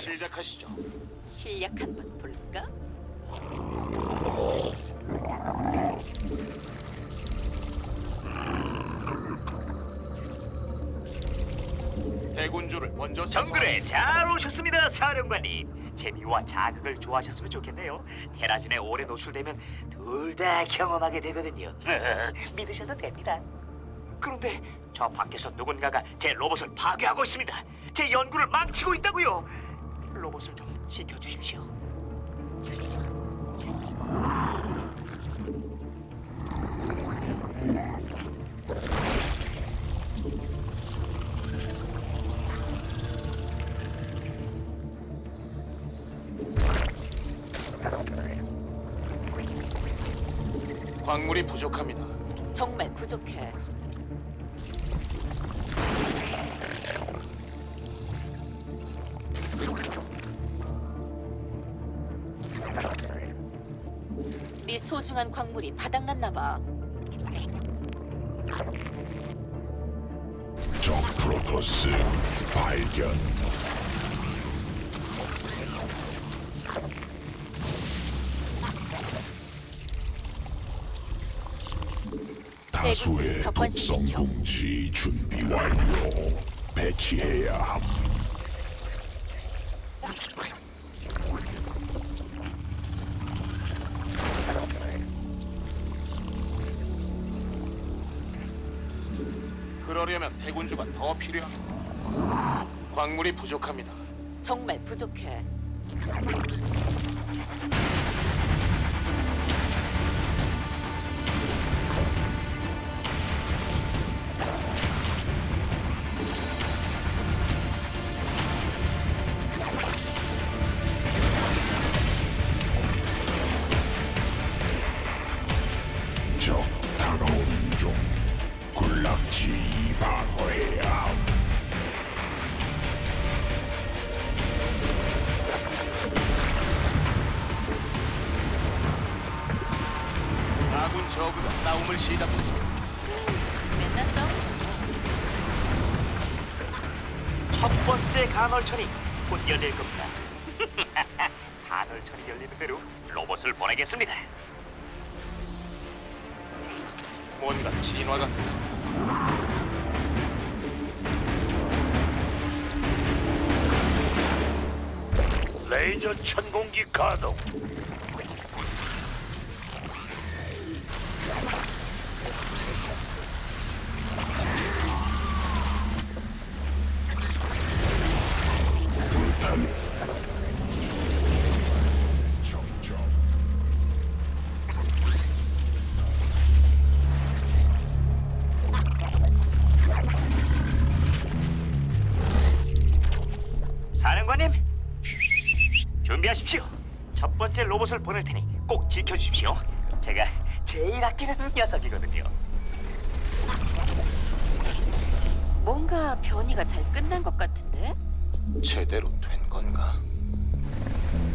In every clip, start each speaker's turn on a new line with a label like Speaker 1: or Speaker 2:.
Speaker 1: 시작하시죠.
Speaker 2: 실력 한번 볼까?
Speaker 1: 대군주를 먼저
Speaker 3: 정글에 잘 오셨습니다, 사령관님. 재미와 자극을 좋아하셨으면 좋겠네요. 테라진에 오래 노출되면 둘 다 경험하게 되거든요. 믿으셔도 됩니다. 그런데 저 밖에서 누군가가 제 로봇을 파괴하고 있습니다. 제 연구를 망치고 있다고요. 로봇을 좀 지켜주십시오.
Speaker 1: 광물이 부족합니다.
Speaker 2: 정말 부족해. 네 소중한 광물이 바닥났나 봐.
Speaker 4: 적 프로토스 발견. 다수의
Speaker 2: 더
Speaker 4: 독성. 둥지 준비 완료. 배치해야 함.
Speaker 1: 대군주가 더 필요합니다. 광물이 부족합니다.
Speaker 2: 정말 부족해.
Speaker 3: 간헐천이 곧 열릴 겁니다. 간헐천이 열리는 대로 로봇을 보내겠습니다.
Speaker 1: 뭔가 진화가.
Speaker 4: 레이저 천공기 가동.
Speaker 3: 사령관님, 준비하십시오. 첫 번째 로봇을 보낼 테니 꼭 지켜주십시오. 제가 제일 아끼는 녀석이거든요.
Speaker 2: 뭔가 변이가 잘 끝난 것 같은데?
Speaker 1: 제대로 된 건가?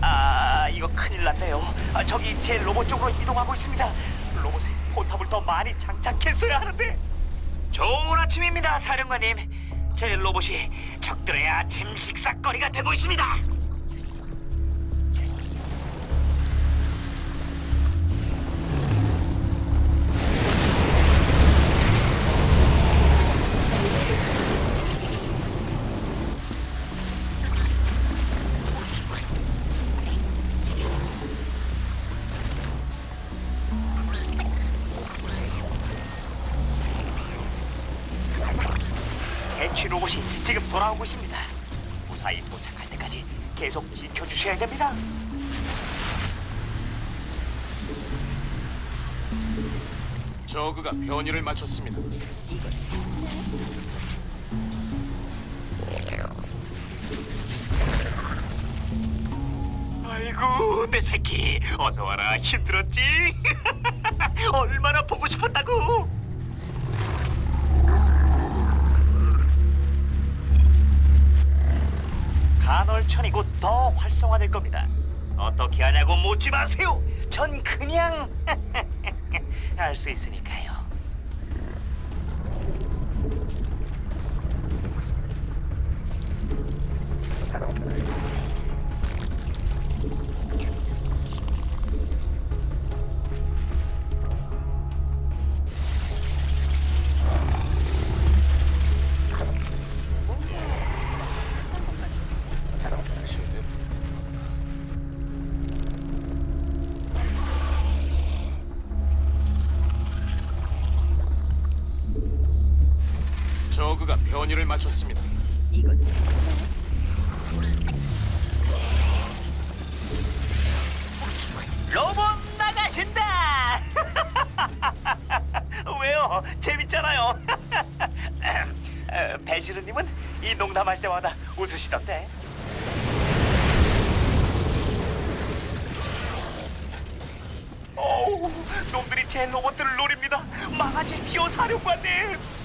Speaker 3: 아, 이거 큰일 났네요. 아, 저기 제 로봇 쪽으로 이동하고 있습니다. 로봇에 포탑을 더 많이 장착했어야 하는데. 좋은 아침입니다, 사령관님. 제 로봇이 적들의 아침 식사거리가 되고 있습니다. 로봇이 지금 돌아오고 있습니다. 무사히 도착할 때까지 계속 지켜주셔야 됩니다.
Speaker 1: 저그가 변이를 마쳤습니다.
Speaker 2: 이거 재밌네.
Speaker 3: 아이고 내 새끼 어서 와라 힘들었지? 얼마나 보고 싶었다고? 곧 더 활성화될 겁니다. 어떻게 하냐고 묻지 마세요. 전 그냥 알수 있으니까요.
Speaker 1: 변이를 마쳤습니다.
Speaker 2: 이거.
Speaker 3: 로봇 나가신다. 왜요? 재밌잖아요. 에, 배시르님은 이 농담할 때마다 웃으시던데. 어우, 놈들이 제 로봇들을 노립니다. 막아주십시오, 사령관님.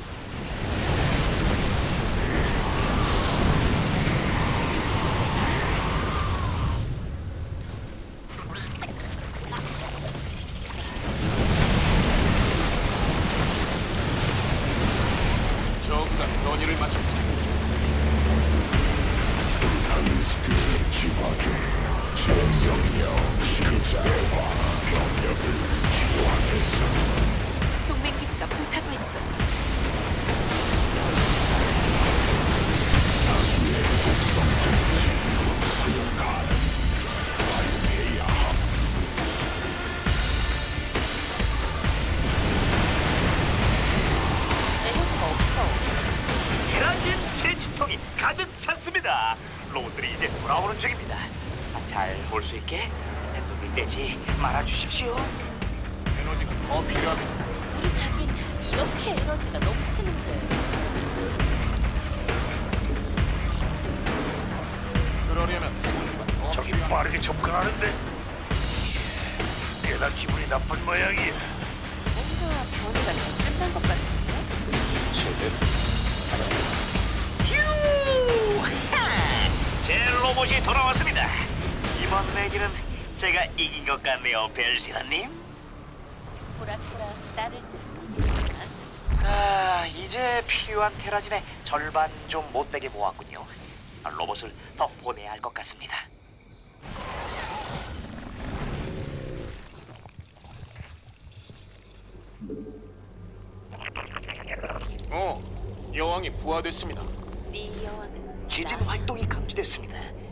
Speaker 3: 볼 수 있게 눈을 떼지 말아주십시오.
Speaker 1: 에너지가 더 필요합니다.
Speaker 2: 우리 자긴 이렇게 에너지가 넘치는데.
Speaker 1: 그러려면 우주가 더
Speaker 4: 저기
Speaker 1: 필요합니다.
Speaker 4: 빠르게 접근하는데 꽤나 기분이 나쁜 모양이야
Speaker 2: 뭔가 변이가 잘 끝난 것 같은데?
Speaker 1: 제대로
Speaker 3: 휴! 하! 제 로봇이 돌아왔습니다. 이번 내기는 제가 이긴 것 같네요, 벨시라님.
Speaker 2: 호락호락 따를지 모르겠지만
Speaker 3: 아, 이제 필요한 테라진의 절반 좀 못되게 모았군요. 아, 로봇을 더 보내야 할 것 같습니다.
Speaker 1: 어, 여왕이 부활됐습니다.
Speaker 2: 네 여왕은
Speaker 3: 지진
Speaker 2: 나.
Speaker 3: 활동이 감지됐습니다.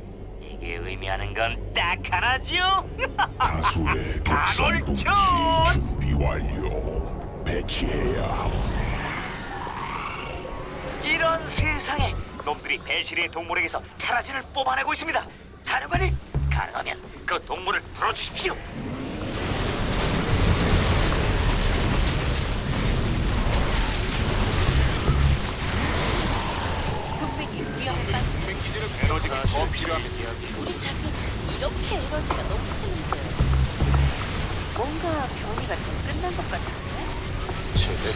Speaker 3: 이게 의미하는 건 딱 하나죠.
Speaker 4: 다수의 독성 동지
Speaker 3: 가골촌!
Speaker 4: 준비 완료 배치해야 함
Speaker 3: 이런 세상에 놈들이 배실의 동물에게서 테라진을 뽑아내고 있습니다. 사령관님, 가능하면 그 동물을 풀어주십시오.
Speaker 1: 에너지가 더 필요합니다.
Speaker 2: 우리 자긴 이렇게 에너지가 넘치는데. 뭔가 변이가 잘 끝난 것 같은데?
Speaker 1: 제대로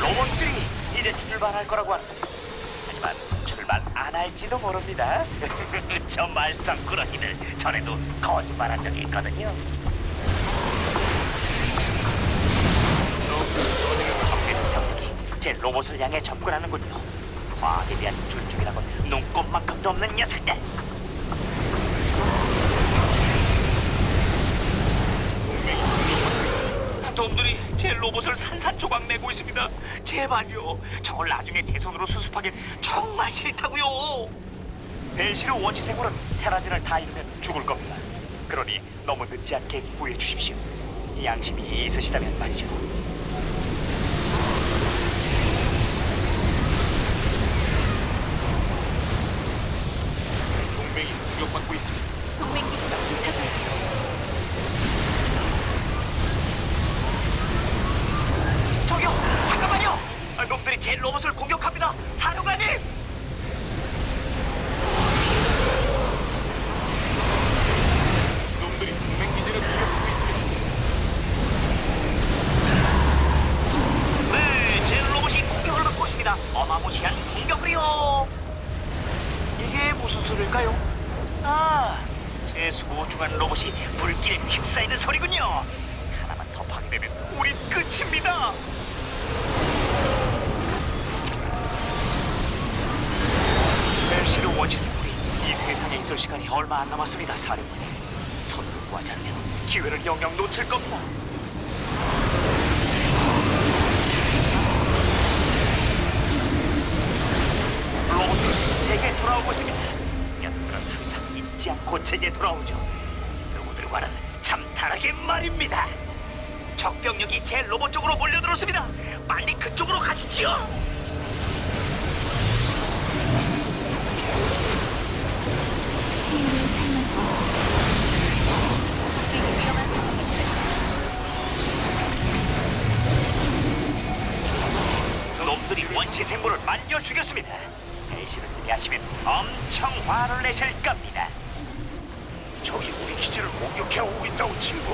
Speaker 3: 로봇들이 이제 출발할 거라고 합니다. 하지만 출발 안 할지도 모릅니다. 저 말썽꾸러기들 전에도 거짓말한 적이 있거든요. 제 로봇을 향해 접근하는군요. 과학에 대한 존중이라고 눈꼽만큼도 없는 녀석들. 놈들이 제 로봇을 산산조각 내고 있습니다. 제발요. 저걸 나중에 제 손으로 수습하긴 정말 싫다고요. 벨시르 원시생물은 테라진을 다 잃으면 죽을 겁니다. 그러니 너무 늦지 않게 구해 주십시오. 양심이 있으시다면 말이죠. 소리일까요? 아, 제 소중한 로봇이 불길에 휩싸이는 소리군요. 하나만 더 파괴되면 우리 끝입니다. 벨시르 원시 생물이 이 세상에 있을 시간이 얼마 안 남았습니다, 사령관님. 서둘러 구하지 않으면 기회를 영영 놓칠 겁니다. 로봇들이 제게 돌아오고 있습니다. 않고 제게 돌아오죠. 결과는 참 다르게 말입니다. 적병력이 제 로봇 쪽으로 몰려들었습니다. 빨리 그쪽으로 가십시오.
Speaker 5: 치유를.
Speaker 3: 놈들이 원시 생물을 말려 죽였습니다. 대신을 기대하시면 엄청 화를 내실 겁니다.
Speaker 4: 저기 우리 기지를 공격해 오고 있다고 친구.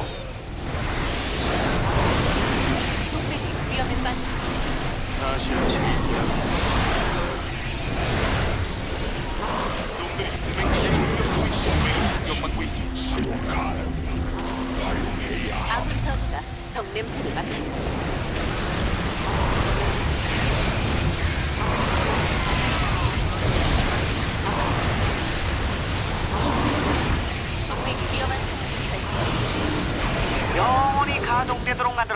Speaker 2: 동맹이 위험에 빠졌어.
Speaker 1: 사실 진리야. 놈들이 동맹 기지를 공격하고 있습니다. 공격받고 있습니다.
Speaker 4: 사용 가능. 활용해야
Speaker 2: 아군 저그가 적 냄새를 맡았어.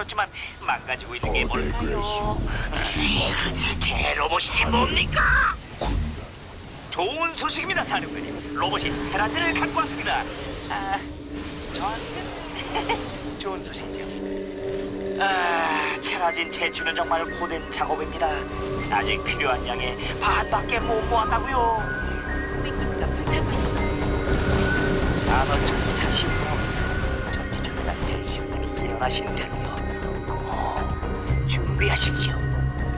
Speaker 3: 만들었지만 망가지고 있는 게 뭘까요?
Speaker 4: 괴수 진화
Speaker 3: 중제 로봇이 뭡니까? 좋은 소식입니다, 사령관님. 로봇이 테라즈를 갖고 왔습니다. 아, 저한테 좋은 소식이죠. 아, 테라진 제출은 정말 고된 작업입니다. 아직 필요한 양의 반밖에 못 모았다고요.
Speaker 2: 동맹 기지가 불타고 있어.
Speaker 3: 단어천 사십으로 전지전능한 대신님이 예언하신 대로요. 어, 준비하십시오.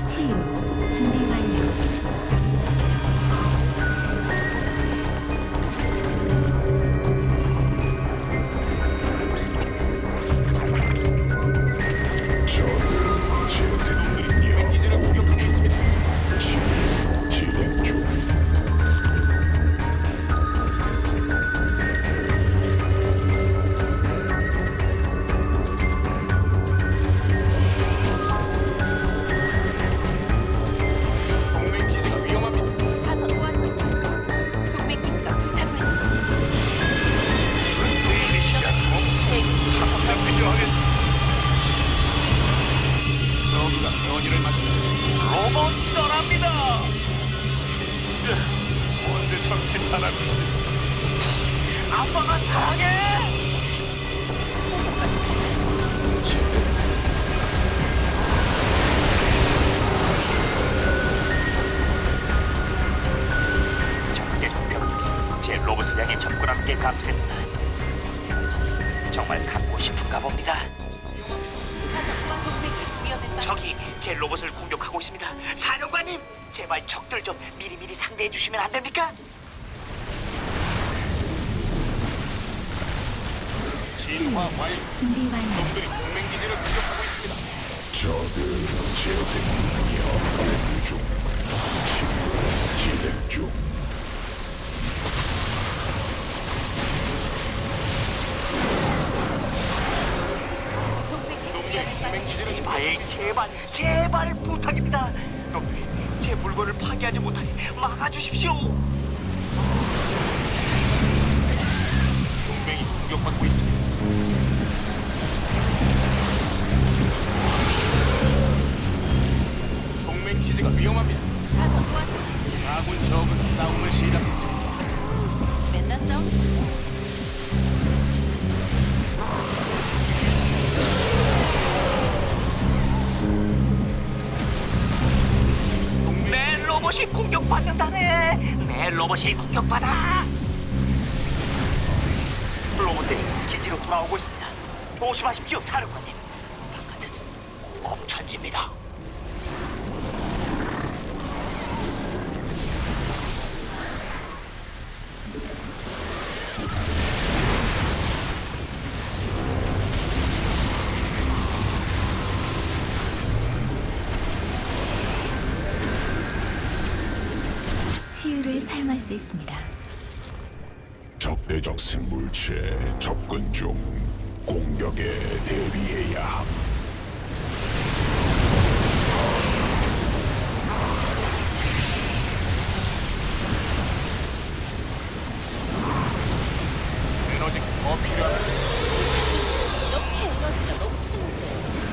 Speaker 5: 치유
Speaker 3: 감지됩니다. 정말 갖고 싶은가 봅니다.
Speaker 2: 가서 도와줘.
Speaker 3: 적이 제 로봇을 공격하고 있습니다. 사령관님, 제발 적들 좀 미리미리 상대해 주시면 안 됩니까?
Speaker 1: 진화 완료.
Speaker 5: 준비 완료.
Speaker 1: 놈들이 동맹 기지를 공격하고 있습니다.
Speaker 4: 저는 재생 능력 중. 진행 중.
Speaker 2: 이
Speaker 1: 동맹
Speaker 2: 위험에
Speaker 1: 동맹
Speaker 2: 빠졌어.
Speaker 1: 기지를
Speaker 3: 제발, 제발, 제발 부탁입니다. 놈들이 제 물건을 파괴하지 못하게 막아주십시오.
Speaker 1: 동맹이 공격받고 있습니다. 동맹 기지가 위험합니다.
Speaker 2: 가서 도와줘.
Speaker 1: 아군 적은 싸움을 시작했습니다.
Speaker 2: 맨날 싸우.
Speaker 3: 로봇이 공격받는다네. 내 로봇이 공격받아. 로봇들이 기지로 돌아오고 있습니다. 조심하십시오, 사령관님. 바깥은 엄천지입니다.
Speaker 5: 수 있습니다.
Speaker 4: 적대적 생물체 접근 중. 공격에 대비해야 함.
Speaker 1: 에너지가 더 필요합니다.
Speaker 2: 이렇게 에너지가 넘치는데.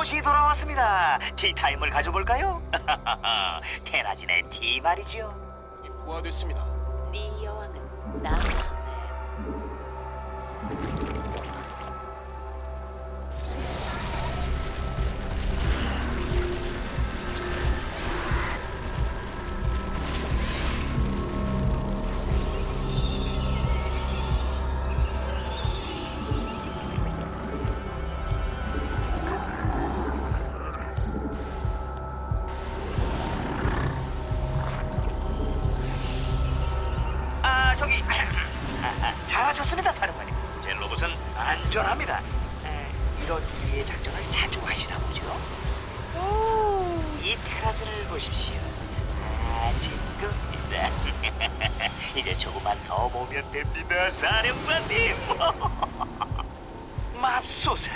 Speaker 3: 로봇 로봇이 돌아왔습니다. 티타임을 가져볼까요? 테라진의 티 말이죠.
Speaker 1: 부하됐습니다.
Speaker 2: 네 여왕은 나
Speaker 3: 잘하셨습니다 사령관님. 제 로봇은 안전합니다. 에, 이런 유의 작전을 자주 하시나 보죠? 오 이 테라진을 보십시오. 아 제 겁니다. 이제 조금만 더 보면 됩니다 사령관님. 맙소사.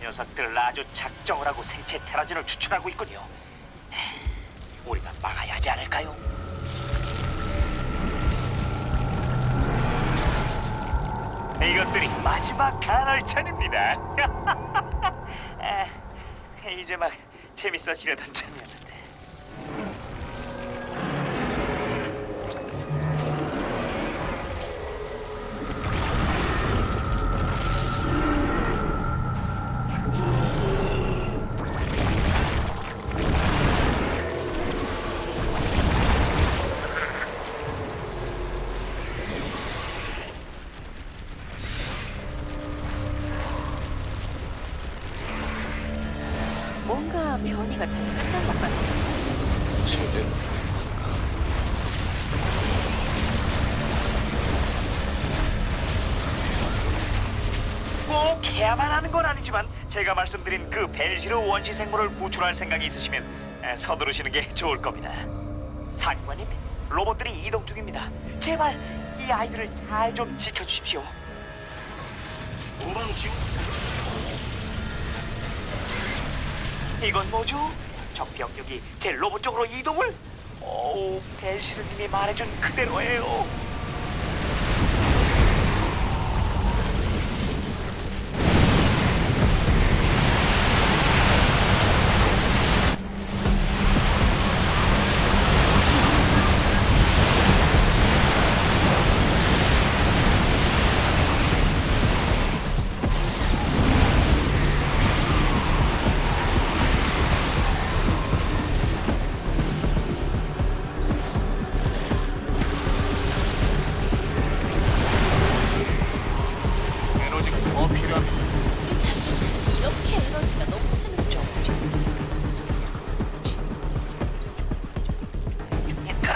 Speaker 3: 녀석들 아주 작정을 하고 생체 테라진을 추출하고 있군요. 우리가 막아야 하지 않을까요? 이것들이 마지막 간헐천입니다. 아, 이제 막 재밌어지려던 참이었
Speaker 2: 변이가 잘 끝난 것 같아.
Speaker 1: 제대로
Speaker 3: 꼭 해야만 하는 건 아니지만 제가 말씀드린 그 벨시르 원시 생물을 구출할 생각이 있으시면 에, 서두르시는 게 좋을 겁니다. 사관님, 로봇들이 이동 중입니다. 제발 이 아이들을 잘 좀 지켜주십시오.
Speaker 4: 후방 지원
Speaker 3: 이건 뭐죠? 적 병력이 제 로봇 쪽으로 이동을? 오, 벨시르님이 말해준 그대로예요.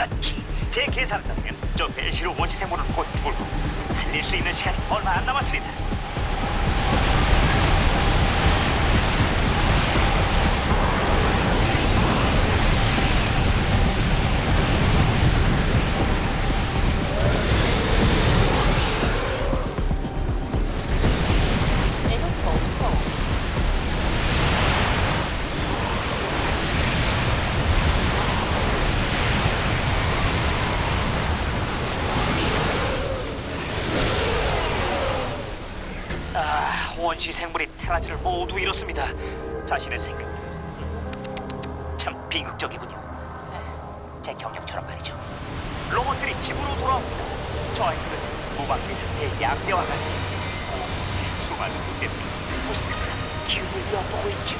Speaker 3: 그렇지. 제 계산을 따르면 저 벨시르 원시 생물을 곧 죽을 거고 살릴 수 있는 시간이 얼마 안 남았습니다. 아, 원시 생물이 테라지를 모두 잃었습니다. 자신의 생명. 음, 참 비극적이군요. 제 경력처럼 말이죠. 로봇들이 집으로 돌아옵니다. 저 아이들은 무방비 상태의 양대와 같습니다. 오, 수많은 군대들이 무슨 기운을 엿보고 있지.